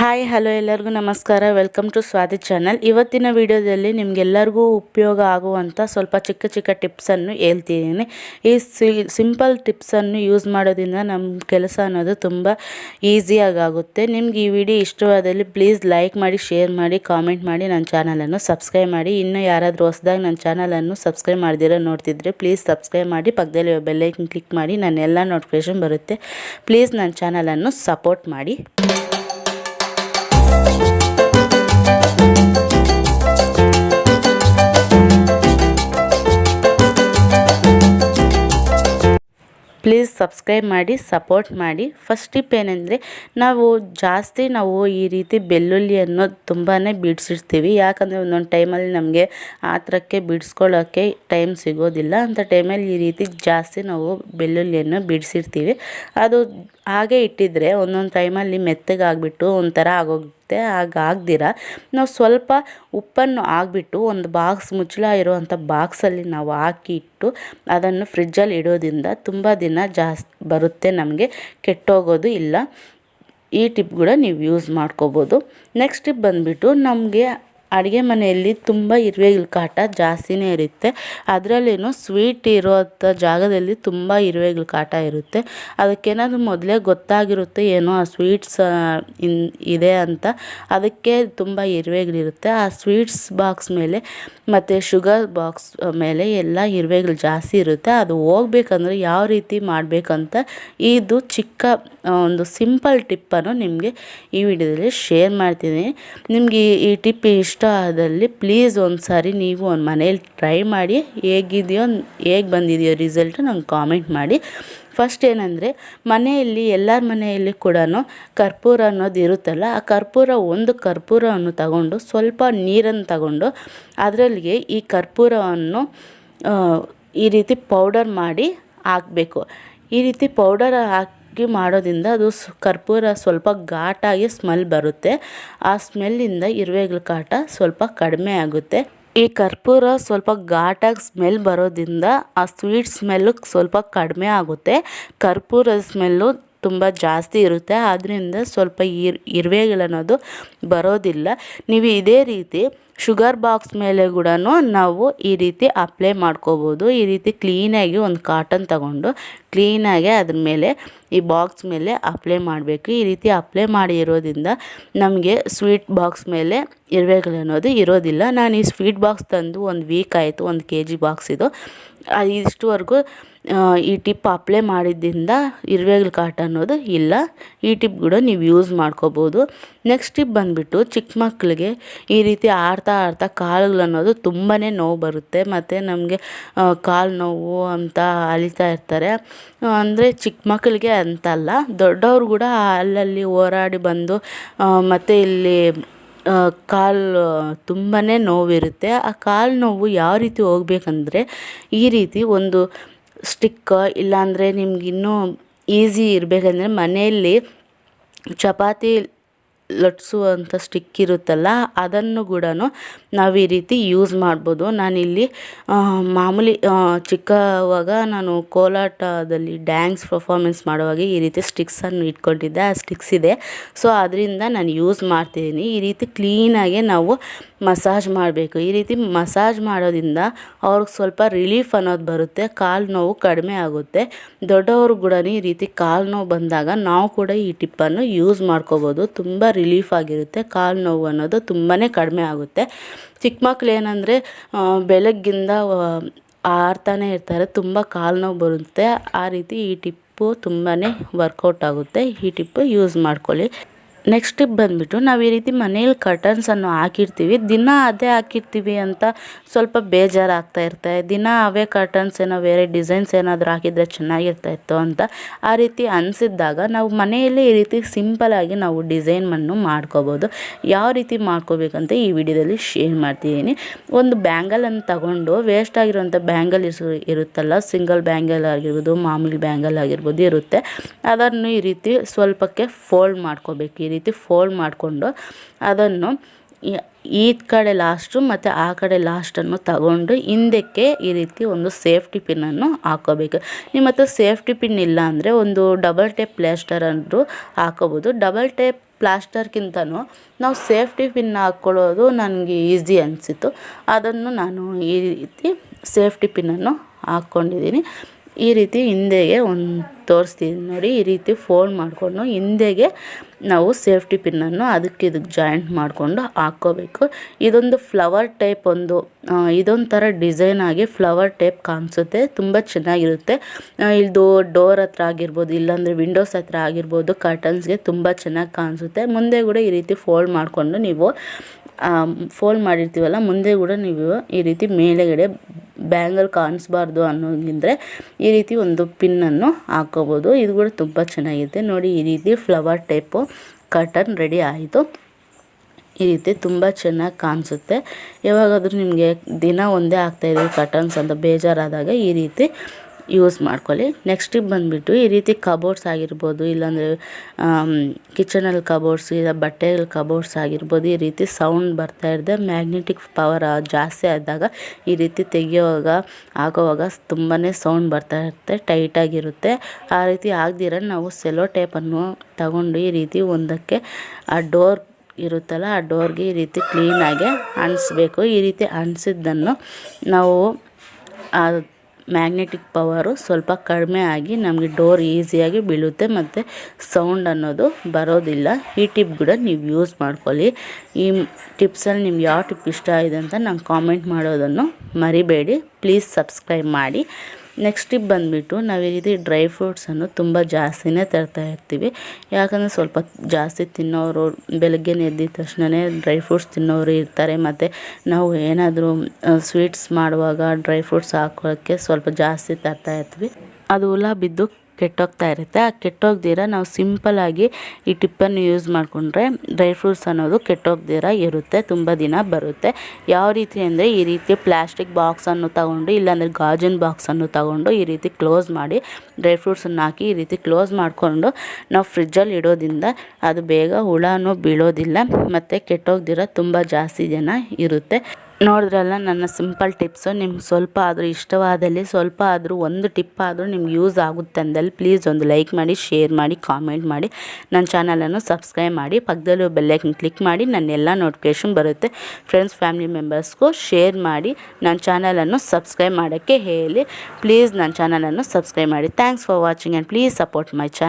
Hi hello ಎಲ್ಲರಿಗೂ ನಮಸ್ಕಾರ. Welcome to Swati channel ಇವತ್ತಿನ ವಿಡಿಯೋದಲ್ಲಿ ನಿಮಗೆಲ್ಲರಿಗೂ ಉಪಯೋಗ ಆಗುವಂಥ ಸ್ವಲ್ಪ ಚಿಕ್ಕ ಚಿಕ್ಕ ಟಿಪ್ಸನ್ನು ಹೇಳ್ತಿದ್ದೀನಿ. ಈ ಸಿಂಪಲ್ ಟಿಪ್ಸನ್ನು ಯೂಸ್ ಮಾಡೋದ್ರಿಂದ ನಮ್ಮ ಕೆಲಸ ಅನ್ನೋದು ತುಂಬ ಈಸಿಯಾಗಿ ಆಗುತ್ತೆ ನಿಮ್ಗೆ ಈ ವಿಡಿಯೋ ಇಷ್ಟವಾದಲ್ಲಿ ಪ್ಲೀಸ್ ಲೈಕ್ ಮಾಡಿ ಶೇರ್ ಮಾಡಿ ಕಾಮೆಂಟ್ ಮಾಡಿ ನನ್ನ ಚಾನಲನ್ನು ಸಬ್ಸ್ಕ್ರೈಬ್ ಮಾಡಿ. ಇನ್ನೂ ಯಾರಾದರೂ ಹೊಸದಾಗಿ ನನ್ನ ಚಾನಲನ್ನು ಸಬ್ಸ್ಕ್ರೈಬ್ ಮಾಡಿದಿರೋ ನೋಡ್ತಿದ್ರೆ ಪ್ಲೀಸ್ ಸಬ್ಸ್ಕ್ರೈಬ್ ಮಾಡಿ. ಪಕ್ಕದಲ್ಲಿ ಬೆಲ್ಲೈಕನ್ ಕ್ಲಿಕ್ ಮಾಡಿ. ನನ್ನ ಎಲ್ಲ ನೋಟಿಫಿಕೇಷನ್ ಬರುತ್ತೆ ಪ್ಲೀಸ್ ನನ್ನ ಚಾನಲನ್ನು ಸಪೋರ್ಟ್ ಮಾಡಿ. ಪ್ಲೀಸ್ ಸಬ್ಸ್ಕ್ರೈಬ್ ಮಾಡಿ ಸಪೋರ್ಟ್ ಮಾಡಿ. ಫಸ್ಟ್ ಟಿಪ್ ಏನೆಂದರೆ, ನಾವು ಜಾಸ್ತಿ ನಾವು ಈ ರೀತಿ ಬೆಳ್ಳುಳ್ಳಿ ಅನ್ನೋದು ತುಂಬಾ ಬಿಡಿಸಿರ್ತೀವಿ. ಯಾಕಂದರೆ ಒಂದೊಂದು ಟೈಮಲ್ಲಿ ನಮಗೆ ಆ ಥರಕ್ಕೆ ಬಿಡಿಸ್ಕೊಳ್ಳೋಕ್ಕೆ ಟೈಮ್ ಸಿಗೋದಿಲ್ಲ ಅಂಥ ಟೈಮಲ್ಲಿ ಈ ರೀತಿ ಜಾಸ್ತಿ ನಾವು ಬೆಳ್ಳುಳ್ಳಿಯನ್ನು ಬಿಡಿಸಿರ್ತೀವಿ. ಅದು ಹಾಗೆ ಇಟ್ಟಿದ್ರೆ, ಒಂದೊಂದು ಟೈಮಲ್ಲಿ ಮೆತ್ತಗಾಗ್ಬಿಟ್ಟು ಒಂಥರ ಆಗೋಗುತ್ತೆ ಹಾಗಾಗ್ದಿರ ನಾವು ಸ್ವಲ್ಪ ಉಪ್ಪನ್ನು ಆಗಿಬಿಟ್ಟು ಒಂದು ಬಾಕ್ಸ್ ಮುಚ್ಚಳ ಇರುವಂಥ ಬಾಕ್ಸಲ್ಲಿ ನಾವು ಹಾಕಿ ಇಟ್ಟು ಅದನ್ನು ಫ್ರಿಜ್ಜಲ್ಲಿ ಇಡೋದ್ರಿಂದ ತುಂಬ ದಿನ ಜಾಸ್ತಿ ಬರುತ್ತೆ ನಮಗೆ, ಕೆಟ್ಟೋಗೋದು ಇಲ್ಲ. ಈ ಟಿಪ್ ಕೂಡ ನೀವು ಯೂಸ್ ಮಾಡ್ಕೋಬೋದು. ನೆಕ್ಸ್ಟ್ ಟಿಪ್ ಬಂದುಬಿಟ್ಟು ನಮಗೆ ಅಡುಗೆ ಮನೆಯಲ್ಲಿ ತುಂಬ ಇರುವೆಗಳ ಕಾಟ ಜಾಸ್ತಿನೇ ಇರುತ್ತೆ. ಅದರಲ್ಲೇನು ಸ್ವೀಟ್ ಇರೋಂಥ ಜಾಗದಲ್ಲಿ ತುಂಬ ಇರುವೆಗಳ ಕಾಟ ಇರುತ್ತೆ. ಅದಕ್ಕೇನಾದರೂ ಮೊದಲೇ ಗೊತ್ತಾಗಿರುತ್ತೆ ಏನೋ ಆ ಸ್ವೀಟ್ಸ್ ಇನ್, ಇದೆ ಅಂತ. ಅದಕ್ಕೆ ತುಂಬ ಇರುವೆಗಳಿರುತ್ತೆ ಆ ಸ್ವೀಟ್ಸ್ ಬಾಕ್ಸ್ ಮೇಲೆ ಮತ್ತು ಶುಗರ್ ಬಾಕ್ಸ್ ಮೇಲೆ ಎಲ್ಲ ಇರುವೆಗಳು ಜಾಸ್ತಿ ಇರುತ್ತೆ. ಅದು ಹೋಗ್ಬೇಕಂದ್ರೆ ಯಾವ ರೀತಿ ಮಾಡಬೇಕಂತ ಇದು ಚಿಕ್ಕ ಒಂದು ಸಿಂಪಲ್ ಟಿಪ್ಪನ್ನು ನಿಮಗೆ ಈ ವಿಡಿಯೋದಲ್ಲಿ ಶೇರ್ ಮಾಡ್ತೀನಿ. ನಿಮಗೆ ಈ ಟಿಪ್ ಇಷ್ಟ ಆದಲ್ಲಿ ಪ್ಲೀಸ್ ಒಂದು ಸಾರಿ ನೀವು ಒಂದು ಮನೇಲಿ ಟ್ರೈ ಮಾಡಿ, ಹೇಗಿದೆಯೋ ಹೇಗೆ ಬಂದಿದೆಯೋ ರಿಸಲ್ಟ್ ನಂಗೆ ಕಾಮೆಂಟ್ ಮಾಡಿ. ಫಸ್ಟ್ ಏನಂದರೆ, ಮನೆಯಲ್ಲಿ, ಎಲ್ಲರ ಮನೆಯಲ್ಲಿ ಕೂಡ ಕರ್ಪೂರ ಅನ್ನೋದು ಇರುತ್ತಲ್ಲ, ಆ ಕರ್ಪೂರ ಒಂದು ಕರ್ಪೂರವನ್ನು ತಗೊಂಡು ಸ್ವಲ್ಪ ನೀರನ್ನು ತಗೊಂಡು ಅದರಲ್ಲಿಗೆ ಈ ಕರ್ಪೂರವನ್ನು ಈ ರೀತಿ ಪೌಡರ್ ಮಾಡಿ ಹಾಕಬೇಕು. ಈ ರೀತಿ ಪೌಡರ್ ಹಾಕಿ ಮಾಡೋದ್ರಿಂದ ಅದು ಕರ್ಪೂರ ಸ್ವಲ್ಪ ಘಾಟಾಗಿ ಸ್ಮೆಲ್ ಬರುತ್ತೆ. ಆ ಸ್ಮೆಲ್ಲಿಂದ ಇರುವೆಗಳ ಕಾಟ ಸ್ವಲ್ಪ ಕಡಿಮೆ ಆಗುತ್ತೆ. ಈ ಕರ್ಪೂರ ಸ್ವಲ್ಪ ಘಾಟಾಗಿ ಸ್ಮೆಲ್ ಬರೋದ್ರಿಂದ ಆ ಸ್ವೀಟ್ ಸ್ಮೆಲ್ಲು ಸ್ವಲ್ಪ ಕಡಿಮೆ ಆಗುತ್ತೆ. ಕರ್ಪೂರದ ಸ್ಮೆಲ್ಲು ತುಂಬ ಜಾಸ್ತಿ ಇರುತ್ತೆ. ಆದ್ದರಿಂದ ಸ್ವಲ್ಪ ಇರ್ ಇರುವೆಗಳನ್ನೋದು ಬರೋದಿಲ್ಲ. ನೀವು ಇದೇ ರೀತಿ ಶುಗರ್ ಬಾಕ್ಸ್ ಮೇಲೆ ಕೂಡ ನಾವು ಈ ರೀತಿ ಅಪ್ಲೈ ಮಾಡ್ಕೋಬೋದು. ಈ ರೀತಿ ಕ್ಲೀನಾಗಿ ಒಂದು ಕಾಟನ್ ತಗೊಂಡು ಕ್ಲೀನಾಗಿ ಅದ್ರ ಮೇಲೆ ಈ ಬಾಕ್ಸ್ ಮೇಲೆ ಅಪ್ಲೈ ಮಾಡಬೇಕು. ಈ ರೀತಿ ಅಪ್ಲೈ ಮಾಡಿ ಇರೋದ್ರಿಂದ ನಮಗೆ ಸ್ವೀಟ್ ಬಾಕ್ಸ್ ಮೇಲೆ ಇರುವೆಗಳು ಅನ್ನೋದು ಇರೋದಿಲ್ಲ. ನಾನು ಈ ಸ್ವೀಟ್ ಬಾಕ್ಸ್ ತಂದು ಒಂದು ವೀಕ್ ಆಯಿತು, ಒಂದು ಕೆ ಜಿ ಬಾಕ್ಸ್ ಇದು ಇಷ್ಟುವರೆಗೂ ಈ ಟಿಪ್ ಅಪ್ಲೈ ಮಾಡಿದ್ದರಿಂದ ಇರುವೆಗಳ ಕಾಟ ಅನ್ನೋದು ಇಲ್ಲ. ಈ ಟಿಪ್ ಕೂಡ ನೀವು ಯೂಸ್ ಮಾಡ್ಕೋಬೋದು. ನೆಕ್ಸ್ಟ್ ಟಿಪ್ ಬಂದುಬಿಟ್ಟು ಚಿಕ್ಕ ಮಕ್ಕಳಿಗೆ ಈ ರೀತಿ ಆಡ್ತಾ ಆಡ್ತಾ ಕಾಲುಗಳು ಅನ್ನೋದು ತುಂಬಾ ನೋವು ಬರುತ್ತೆ. ಮತ್ತು ನಮಗೆ ಕಾಲು ನೋವು ಅಂತ ಅಲಿತಾ ಇರ್ತಾರೆ. ಅಂದರೆ ಚಿಕ್ಕ ಮಕ್ಕಳಿಗೆ ಅಂತಲ್ಲ, ದೊಡ್ಡವರು ಕೂಡ ಅಲ್ಲಲ್ಲಿ ಹೋರಾಡಿ ಬಂದು ಮತ್ತು ಇಲ್ಲಿ ಕಾಲು ತುಂಬಾ ನೋವಿರುತ್ತೆ. ಆ ಕಾಲು ನೋವು ಯಾವ ರೀತಿ ಹೋಗ್ಬೇಕಂದ್ರೆ, ಈ ರೀತಿ ಒಂದು ಸ್ಟಿಕ್ಕ ಇಲ್ಲಾಂದರೆ ನಿಮ್ಗೆ ಇನ್ನೂ ಈಸಿ ಇರಬೇಕಂದ್ರೆ ಮನೆಯಲ್ಲಿ ಚಪಾತಿ ಲಟ್ಸುವಂಥ ಸ್ಟಿಕ್ ಇರುತ್ತಲ್ಲ, ಅದನ್ನು ಕೂಡ ನಾವು ಈ ರೀತಿ ಯೂಸ್ ಮಾಡ್ಬೋದು. ನಾನಿಲ್ಲಿ ಮಾಮೂಲಿ ಚಿಕ್ಕವಾಗ ನಾನು ಕೋಲಾಟದಲ್ಲಿ ಡ್ಯಾನ್ಸ್ ಪರ್ಫಾರ್ಮೆನ್ಸ್ ಮಾಡುವಾಗ ಈ ರೀತಿ ಸ್ಟಿಕ್ಸನ್ನು ಇಟ್ಕೊಂಡಿದ್ದೆ. ಆ ಸ್ಟಿಕ್ಸ್ ಇದೆ. ಸೊ, ಅದರಿಂದ ನಾನು ಯೂಸ್ ಮಾಡ್ತಿದ್ದೀನಿ. ಈ ರೀತಿ ಕ್ಲೀನಾಗೆ ನಾವು ಮಸಾಜ್ ಮಾಡಬೇಕು. ಈ ರೀತಿ ಮಸಾಜ್ ಮಾಡೋದ್ರಿಂದ ಅವ್ರಿಗೆ ಸ್ವಲ್ಪ ರಿಲೀಫ್ ಅನ್ನೋದು ಬರುತ್ತೆ. ಕಾಲು ನೋವು ಕಡಿಮೆ ಆಗುತ್ತೆ. ದೊಡ್ಡವರು ಕೂಡ ಈ ರೀತಿ ಕಾಲು ನೋವು ಬಂದಾಗ ನಾವು ಕೂಡ ಈ ಟಿಪ್ಪನ್ನು ಯೂಸ್ ಮಾಡ್ಕೋಬೋದು. ತುಂಬ ರಿಲೀಫ್ ಆಗಿರುತ್ತೆ, ಕಾಲು ನೋವು ಅನ್ನೋದು ತುಂಬಾ ಕಡಿಮೆ ಆಗುತ್ತೆ. ಚಿಕ್ಕ ಮಕ್ಕಳು ಏನಂದರೆ ಬೆಳಗ್ಗಿಂದ ಆಡ್ತಾನೆ ಇರ್ತಾರೆ, ತುಂಬ ಕಾಲು ನೋವು ಬರುತ್ತೆ. ಆ ರೀತಿ ಈ ಟಿಪ್ಪು ತುಂಬಾ ವರ್ಕೌಟ್ ಆಗುತ್ತೆ. ಈ ಟಿಪ್ಪು ಯೂಸ್ ಮಾಡ್ಕೊಳ್ಳಿ. ನೆಕ್ಸ್ಟ್ ಬಂದುಬಿಟ್ಟು ನಾವು ಈ ರೀತಿ ಮನೇಲಿ ಕರ್ಟನ್ಸನ್ನು ಹಾಕಿರ್ತೀವಿ. ದಿನ ಅದೇ ಹಾಕಿರ್ತೀವಿ ಅಂತ ಸ್ವಲ್ಪ ಬೇಜಾರಾಗ್ತಾ ಇರುತ್ತೆ. ದಿನ ಅವೇ ಕರ್ಟನ್ಸ್ ಏನೋ ಬೇರೆ ಡಿಸೈನ್ಸ್ ಏನಾದರೂ ಹಾಕಿದರೆ ಚೆನ್ನಾಗಿರ್ತಾ ಇತ್ತು ಅಂತ ಆ ರೀತಿ ಅನಿಸಿದ್ದಾಗ ನಾವು ಮನೆಯಲ್ಲೇ ಈ ರೀತಿ ಸಿಂಪಲಾಗಿ ನಾವು ಡಿಸೈನನ್ನು ಮಾಡ್ಕೋಬೋದು. ಯಾವ ರೀತಿ ಮಾಡ್ಕೋಬೇಕಂತ ಈ ವಿಡಿಯೋದಲ್ಲಿ ಶೇರ್ ಮಾಡ್ತಿದ್ದೀನಿ. ಒಂದು ಬ್ಯಾಂಗಲನ್ನು ತಗೊಂಡು ವೇಸ್ಟ್ ಆಗಿರುವಂಥ ಬ್ಯಾಂಗಲ್ ಇರುತ್ತಲ್ಲ ಸಿಂಗಲ್ ಬ್ಯಾಂಗಲ್ ಆಗಿರ್ಬೋದು, ಮಾಮೂಲಿ ಬ್ಯಾಂಗಲ್ ಆಗಿರ್ಬೋದು ಇರುತ್ತೆ. ಅದನ್ನು ಈ ರೀತಿ ಸ್ವಲ್ಪಕ್ಕೆ ಫೋಲ್ಡ್ ಮಾಡ್ಕೋಬೇಕು. ರೀತಿ ಫೋಲ್ಡ್ ಮಾಡಿಕೊಂಡು ಅದನ್ನು ಈ ಕಡೆ ಲಾಸ್ಟು ಮತ್ತು ಆ ಕಡೆ ಲಾಸ್ಟನ್ನು ತಗೊಂಡು ಹಿಂದಕ್ಕೆ ಈ ರೀತಿ ಒಂದು ಸೇಫ್ಟಿ ಪಿನ್ನನ್ನು ಹಾಕೋಬೇಕು. ನಿಮ್ಮ ಹತ್ರ ಸೇಫ್ಟಿ ಪಿನ್ ಇಲ್ಲ ಅಂದರೆ ಒಂದು ಡಬಲ್ ಟೇಪ್ ಪ್ಲಾಸ್ಟರ್ ಅಂದರೂ ಹಾಕೋಬೋದು. ಡಬಲ್ ಟೇಪ್ ಪ್ಲಾಸ್ಟರ್ಗಿಂತನೂ ನಾವು ಸೇಫ್ಟಿ ಪಿನ್ ಹಾಕ್ಕೊಳ್ಳೋದು ನನಗೆ ಈಸಿ ಅನಿಸಿತು ಅದನ್ನು ನಾನು ಈ ರೀತಿ ಸೇಫ್ಟಿ ಪಿನ್ನನ್ನು ಹಾಕ್ಕೊಂಡಿದ್ದೀನಿ ಈ ರೀತಿ ಹಿಂದೆಗೆ ಒಂದು ತೋರಿಸ್ತೀನಿ ನೋಡಿ, ಈ ರೀತಿ ಫೋಲ್ಡ್ ಮಾಡಿಕೊಂಡು ಹಿಂದೆಗೆ ನಾವು ಸೇಫ್ಟಿ ಪಿನ್ನನ್ನು ಅದಕ್ಕೆ ಇದಕ್ಕೆ ಜಾಯಿಂಟ್ ಮಾಡಿಕೊಂಡು ಹಾಕ್ಕೋಬೇಕು. ಇದೊಂದು ಫ್ಲವರ್ ಟೈಪ್ ಒಂದು ಇದೊಂಥರ ಡಿಸೈನ್ ಆಗಿ ಫ್ಲವರ್ ಟೈಪ್ ಕಾಣಿಸುತ್ತೆ. ತುಂಬ ಚೆನ್ನಾಗಿರುತ್ತೆ. ಇದು ಡೋರ್ ಹತ್ರ ಆಗಿರ್ಬೋದು, ಇಲ್ಲಾಂದರೆ ವಿಂಡೋಸ್ ಹತ್ರ ಆಗಿರ್ಬೋದು ಕರ್ಟನ್ಸ್ಗೆ ತುಂಬ ಚೆನ್ನಾಗಿ ಕಾಣಿಸುತ್ತೆ. ಮುಂದೆ ಕೂಡ ಈ ರೀತಿ ಫೋಲ್ಡ್ ಮಾಡಿಕೊಂಡು ನೀವು ಫೋಲ್ಡ್ ಮಾಡಿರ್ತೀವಲ್ಲ, ಮುಂದೆ ಕೂಡ ನೀವು ಈ ರೀತಿ ಮೇಲೆಗಡೆ ಬ್ಯಾಂಗಲ್ ಕಾಣಿಸ್ಬಾರ್ದು ಅನ್ನೋಂಗಿದ್ರೆ ಈ ರೀತಿ ಒಂದು ಪಿನ್ನನ್ನು ಹಾಕ್ಕೋಬೋದು ಇದು ಕೂಡ ತುಂಬ ಚೆನ್ನಾಗಿದೆ. ನೋಡಿ, ಈ ರೀತಿ ಫ್ಲವರ್ ಟೈಪು ಕರ್ಟನ್ ರೆಡಿ ಆಯಿತು. ಈ ರೀತಿ ತುಂಬ ಚೆನ್ನಾಗಿ ಕಾಣಿಸುತ್ತೆ. ಯಾವಾಗಾದರೂ ನಿಮಗೆ ದಿನ ಒಂದೇ ಆಗ್ತಾಯಿದೆ ಕರ್ಟನ್ಸ್ ಅಂತ ಬೇಜಾರಾದಾಗ ಈ ರೀತಿ ಯೂಸ್ ಮಾಡ್ಕೊಳ್ಳಿ. ನೆಕ್ಸ್ಟ್ ಬಂದುಬಿಟ್ಟು ಈ ರೀತಿ ಕಬೋರ್ಡ್ಸ್ ಆಗಿರ್ಬೋದು, ಇಲ್ಲಾಂದರೆ ಕಿಚನಲ್ಲಿ ಕಬೋರ್ಡ್ಸ್ ಇಲ್ಲ ಬಟ್ಟೆಗಳ ಕಬೋರ್ಡ್ಸ್ ಆಗಿರ್ಬೋದು, ಈ ರೀತಿ ಸೌಂಡ್ ಬರ್ತಾ ಇರದೆ ಮ್ಯಾಗ್ನೆಟಿಕ್ ಪವರ್ ಜಾಸ್ತಿ ಆದಾಗ ಈ ರೀತಿ ತೆಗಿಯೋವಾಗ ಹಾಕೋವಾಗ ತುಂಬಾ ಸೌಂಡ್ ಬರ್ತಾ ಇರುತ್ತೆ ಟೈಟಾಗಿರುತ್ತೆ ಆ ರೀತಿ ಆಗದಿರ ನಾವು ಸೆಲೋ ಟೇಪನ್ನು ತಗೊಂಡು ಈ ರೀತಿ ಒಂದಕ್ಕೆ ಆ ಡೋರ್ ಇರುತ್ತಲ್ಲ, ಆ ಡೋರ್ಗೆ ಈ ರೀತಿ ಕ್ಲೀನಾಗೆ ಅಂಟಿಸ್ಬೇಕು. ಈ ರೀತಿ ಅಂಟಿಸಿದ್ದನ್ನು ನಾವು ಮ್ಯಾಗ್ನೆಟಿಕ್ ಪವರು ಸ್ವಲ್ಪ ಕಡಿಮೆ ಆಗಿ ನಮಗೆ ಡೋರ್ ಈಸಿಯಾಗಿ ಬೀಳುತ್ತೆ ಮತ್ತು ಸೌಂಡ್ ಅನ್ನೋದು ಬರೋದಿಲ್ಲ. ಈ ಟಿಪ್ ಕೂಡ ನೀವು ಯೂಸ್ ಮಾಡ್ಕೊಳ್ಳಿ. ಈ ಟಿಪ್ಸಲ್ಲಿ ನಿಮ್ಗೆ ಯಾವ ಟಿಪ್ ಇಷ್ಟ ಆಗಿದೆ ಅಂತ ನಂಗೆ ಕಾಮೆಂಟ್ ಮಾಡೋದನ್ನು ಮರಿಬೇಡಿ. ಪ್ಲೀಸ್ ಸಬ್ಸ್ಕ್ರೈಬ್ ಮಾಡಿ. ನೆಕ್ಸ್ಟ್ ಟಿಪ್ ಬಂದುಬಿಟ್ಟು ನಾವು ಈ ರೀತಿ ಡ್ರೈ ಫ್ರೂಟ್ಸನ್ನು ತುಂಬ ಜಾಸ್ತಿನೇ ತರ್ತಾ ಇರ್ತೀವಿ. ಯಾಕಂದರೆ ಸ್ವಲ್ಪ ಜಾಸ್ತಿ ತಿನ್ನೋರು, ಬೆಳಗ್ಗೆ ಎದ್ದಿದ ತಕ್ಷಣವೇ ಡ್ರೈ ಫ್ರೂಟ್ಸ್ ತಿನ್ನೋರು ಇರ್ತಾರೆ. ಮತ್ತು ನಾವು ಏನಾದರೂ ಸ್ವೀಟ್ಸ್ ಮಾಡುವಾಗ ಡ್ರೈ ಫ್ರೂಟ್ಸ್ ಹಾಕೋಕ್ಕೆ ಸ್ವಲ್ಪ ಜಾಸ್ತಿ ತರ್ತಾ ಇರ್ತೀವಿ. ಅದು ಹುಳ ಬಿದ್ದು ಕೆಟ್ಟೋಗ್ತಾ ಇರುತ್ತೆ. ಆ ಕೆಟ್ಟೋಗ್ದಿರ ನಾವು ಸಿಂಪಲ್ಲಾಗಿ ಈ ಟಿಪ್ಪನ್ನು ಯೂಸ್ ಮಾಡಿಕೊಂಡ್ರೆ ಡ್ರೈ ಫ್ರೂಟ್ಸ್ ಅನ್ನೋದು ಕೆಟ್ಟೋಗ್ದಿರ ಇರುತ್ತೆ, ತುಂಬ ದಿನ ಬರುತ್ತೆ. ಯಾವ ರೀತಿ ಅಂದರೆ ಈ ರೀತಿ ಪ್ಲಾಸ್ಟಿಕ್ ಬಾಕ್ಸನ್ನು ತಗೊಂಡು ಇಲ್ಲಾಂದರೆ ಗಾಜಿನ ಬಾಕ್ಸನ್ನು ತಗೊಂಡು ಈ ರೀತಿ ಕ್ಲೋಸ್ ಮಾಡಿ ಡ್ರೈ ಫ್ರೂಟ್ಸನ್ನು ಹಾಕಿ ಈ ರೀತಿ ಕ್ಲೋಸ್ ಮಾಡಿಕೊಂಡು ನಾವು ಫ್ರಿಜ್ಜಲ್ಲಿ ಇಡೋದ್ರಿಂದ ಅದು ಬೇಗ ಹುಳನೂ ಬೀಳೋದಿಲ್ಲ, ಮತ್ತು ಕೆಟ್ಟೋಗ್ದಿರ ತುಂಬ ಜಾಸ್ತಿ ದಿನ ಇರುತ್ತೆ. ನೋಡಿದ್ರಲ್ಲ ನನ್ನ ಸಿಂಪಲ್ ಟಿಪ್ಸು ನಿಮ್ಗೆ ಸ್ವಲ್ಪ ಆದರೂ ಇಷ್ಟವಾದಲ್ಲಿ, ಸ್ವಲ್ಪ ಆದರೂ ಒಂದು ಟಿಪ್ ಆದರೂ ನಿಮ್ಗೆ ಯೂಸ್ ಆಗುತ್ತೆ ಅಂದಲ್ಲಿ ಪ್ಲೀಸ್ ಒಂದು ಲೈಕ್ ಮಾಡಿ ಶೇರ್ ಮಾಡಿ ಕಾಮೆಂಟ್ ಮಾಡಿ. ನನ್ನ ಚಾನಲನ್ನು ಸಬ್ಸ್ಕ್ರೈಬ್ ಮಾಡಿ, ಪಕ್ಕದಲ್ಲೂ ಬೆಲ್ಲೈಕನ್ ಕ್ಲಿಕ್ ಮಾಡಿ ನನ್ನ ಎಲ್ಲ ನೋಟಿಫಿಕೇಷನ್ ಬರುತ್ತೆ. ಫ್ರೆಂಡ್ಸ್ ಫ್ಯಾಮಿಲಿ ಮೆಂಬರ್ಸ್ಗೂ ಶೇರ್ ಮಾಡಿ ನನ್ನ ಚಾನಲನ್ನು ಸಬ್ಸ್ಕ್ರೈಬ್ ಮಾಡೋಕ್ಕೆ ಹೇಳಿ. ಪ್ಲೀಸ್ ನನ್ನ ಚಾನಲನ್ನು ಸಬ್ಸ್ಕ್ರೈಬ್ ಮಾಡಿ. Thanks for watching and please support my channel